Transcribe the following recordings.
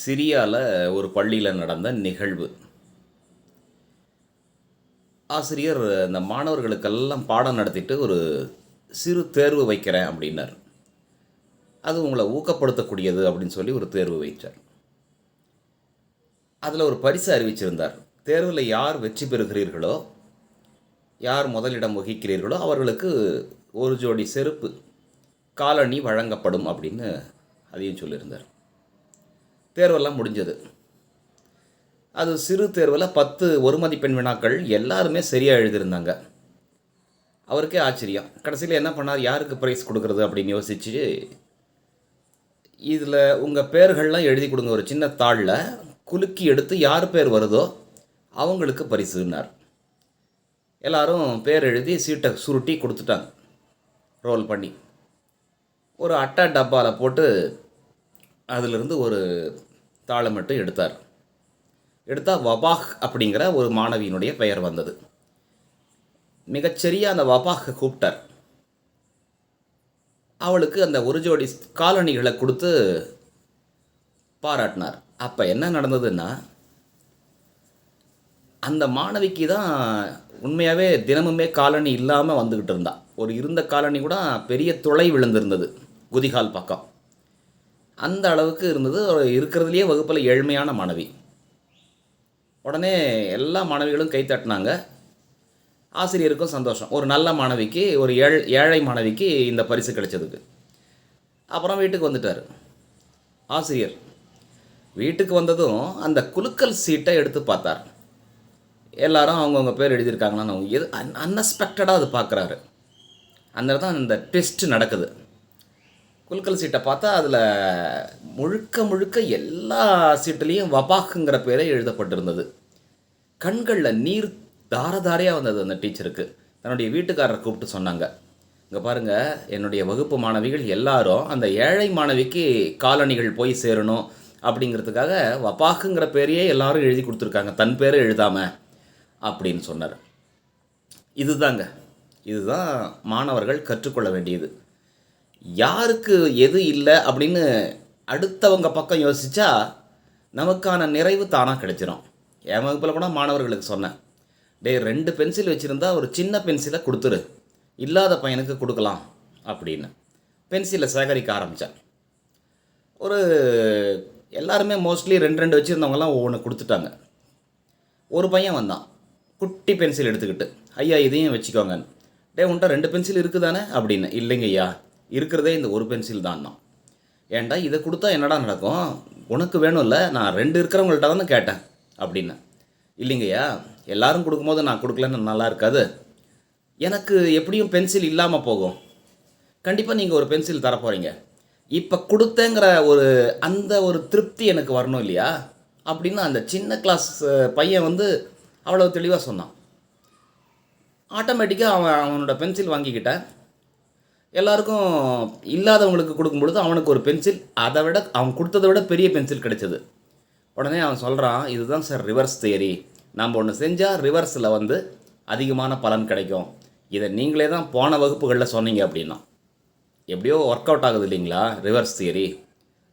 சிரியாவில் ஒரு பள்ளியில் நடந்த நிகழ்வு. ஆசிரியர் இந்த மாணவர்களுக்கெல்லாம் பாடம் நடத்திட்டு ஒரு சிறு தேர்வு வைக்கிறேன் அப்படின்னார். அது உங்களை ஊக்கப்படுத்தக்கூடியது அப்படின்னு சொல்லி ஒரு தேர்வு வைத்தார். அதில் ஒரு பரிசு அறிவிச்சிருந்தார். தேர்வில் யார் வெற்றி பெறுகிறீர்களோ யார் முதலிடம் வகிக்கிறீர்களோ அவர்களுக்கு ஒரு ஜோடி செருப்பு காலணி வழங்கப்படும் அப்படின்னு அதையும் சொல்லியிருந்தார். தேர்வெல்லாம் முடிஞ்சது. அது சிறு தேர்வில் பத்து ஒரு மதிப்பெண் வினாக்கள் எல்லாருமே சரியாக எழுதியிருந்தாங்க. அவருக்கே ஆச்சரியம். கடைசியில் என்ன பண்ணார்? யாருக்கு ப்ரைஸ் கொடுக்குறது அப்படின்னு யோசிச்சு இதில் உங்கள் பேர்கள்லாம் எழுதி கொடுங்க. ஒரு சின்ன தாளில் குலுக்கி எடுத்து யார் பேர் வருதோ அவங்களுக்கு பரிசுன்னார். எல்லாரும் பேர் எழுதி சீட்டை சுருட்டி கொடுத்துட்டாங்க. ரோல் பண்ணி. ஒரு அட்டை டப்பாவில் போட்டு அதிலிருந்து ஒரு தாளம் மட்டும் எடுத்தார். எடுத்தால் வபாஹ் அப்படிங்கிற ஒரு மாணவியினுடைய பெயர் வந்தது. மிகச்சரியாக அந்த வபாஹை கூப்பிட்டார். அவளுக்கு அந்த ஒரு ஜோடி காலணிகளை கொடுத்து பாராட்டினார். அப்போ என்ன நடந்ததுன்னா அந்த மாணவிக்கு தான் உண்மையாகவே தினமுமே காலணி இல்லாமல் வந்துக்கிட்டு இருந்தா. ஒரு இருந்த காலணி கூட பெரிய துளை விழுந்திருந்தது குதிகால் பக்கம். அந்த அளவுக்கு இருந்தது. இருக்கிறதுலையே வகுப்பில் ஏழ்மையான மாணவி. உடனே எல்லா மாணவிகளும் கை தட்டினாங்க. ஆசிரியருக்கும் சந்தோஷம். ஒரு நல்ல மாணவிக்கு ஒரு ஏழ் ஏழை மாணவிக்கு இந்த பரிசு கிடைச்சதுக்கு. அப்புறம் வீட்டுக்கு வந்துட்டார். ஆசிரியர். வீட்டுக்கு வந்ததும் அந்த குலுக்கல் சீட்டை எடுத்து பார்த்தார். எல்லாரும் அவங்கவுங்க பேர் எழுதியிருக்காங்களான்னு எது அன் அன்எக்ஸ்பெக்டடாக அது பார்க்குறாரு. அந்த இடத்துல அந்த டெஸ்ட் நடக்குது. குலுக்கல் சீட்டை பார்த்தா அதில் முழுக்க முழுக்க எல்லா சீட்டுலேயும் வபாக்குங்கிற பேரே எழுதப்பட்டிருந்தது. கண்களில் நீர் தாரதாரையாக வந்தது அந்த டீச்சருக்கு. தன்னுடைய வீட்டுக்காரரை கூப்பிட்டு சொன்னாங்க. இங்கே பாருங்கள் என்னுடைய வகுப்பு மாணவிகள் எல்லாரும் அந்த ஏழை மாணவிக்கு காலணிகள் போய் சேரணும் அப்படிங்கிறதுக்காக வபாக்குங்கிற பேரையே எல்லாரும் எழுதி கொடுத்துருக்காங்க. தன் பேரை எழுதாமல் அப்படின்னு சொன்னார். இதுதாங்க. இதுதான் மாணவர்கள் கற்றுக்கொள்ள வேண்டியது. யாருக்கு எது இல்லை அப்படின்னு அடுத்தவங்க பக்கம் யோசித்தா நமக்கான நிறைவு தானாக கிடைச்சிரும். என் வகுப்பில் கூட மாணவர்களுக்கு சொன்னேன். டேய் ரெண்டு பென்சில் வச்சுருந்தா ஒரு சின்ன பென்சிலை கொடுத்துரு. இல்லாத பையனுக்கு கொடுக்கலாம். அப்படின்னு. பென்சிலை சேகரிக்க ஆரம்பித்தேன் ஒரு எல்லாருமே மோஸ்ட்லி ரெண்டு ரெண்டு வச்சுருந்தவங்கலாம் ஒவ்வொன்று கொடுத்துட்டாங்க. ஒரு பையன் வந்தான். குட்டி பென்சில் எடுத்துக்கிட்டு. ஐயா இதையும் வச்சுக்கோங்க டே உன்ட்ட ரெண்டு பென்சில் இருக்குதானே? அப்படின்னு. இல்லைங்க ஐயா இருக்கிறதே இந்த ஒரு பென்சில் தான் ஏன்டா இதை கொடுத்தா என்னடா நடக்கும்? உனக்கு வேணும்ல நான் ரெண்டு இருக்கிறவங்கள்ட்ட தானே கேட்டேன் அப்படின்னு. இல்லைங்கய்யா எல்லாரும் கொடுக்கும்போது நான் கொடுக்கலன்னு நல்லா இருக்காது. எனக்கு எப்படியும் பென்சில் இல்லாமல் போகும். கண்டிப்பாக நீங்கள் ஒரு பென்சில் தர போகிறீங்க இப்போ கொடுத்தேங்கிற ஒரு அந்த ஒரு திருப்தி எனக்கு வரணும் இல்லையா? அப்படின்னு அந்த சின்ன கிளாஸ் பையன் வந்து அவ்வளோ தெளிவாக சொன்னான். ஆட்டோமேட்டிக்காக அவன் அவனோட பென்சில் வாங்கிக்கிட்டேன். எல்லாருக்கும் இல்லாதவங்களுக்கு கொடுக்கும் பொழுது அவனுக்கு ஒரு பென்சில் அதை விட அவன் கொடுத்ததை விட பெரிய பென்சில் கிடைச்சது. உடனே அவன் சொல்கிறான் இதுதான் சார் ரிவர்ஸ் தியரி. நம்ம ஒன்று செஞ்சால் ரிவர்ஸில் வந்து அதிகமான பலன் கிடைக்கும். இதை நீங்களே தான் போன வகுப்புகளில் சொன்னீங்க அப்படின்னா. எப்படியோ ஒர்க் அவுட் ஆகுது இல்லைங்களா ரிவர்ஸ் தியரி.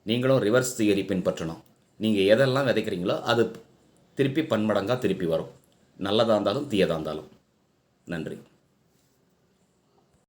நீங்களும் ரிவர்ஸ் தியரி பின்பற்றணும். நீங்கள் எதெல்லாம் விதைக்கிறீங்களோ அது திருப்பி பன்மடங்காக திருப்பி வரும். நல்லதாக இருந்தாலும் தீயதாக இருந்தாலும். நன்றி.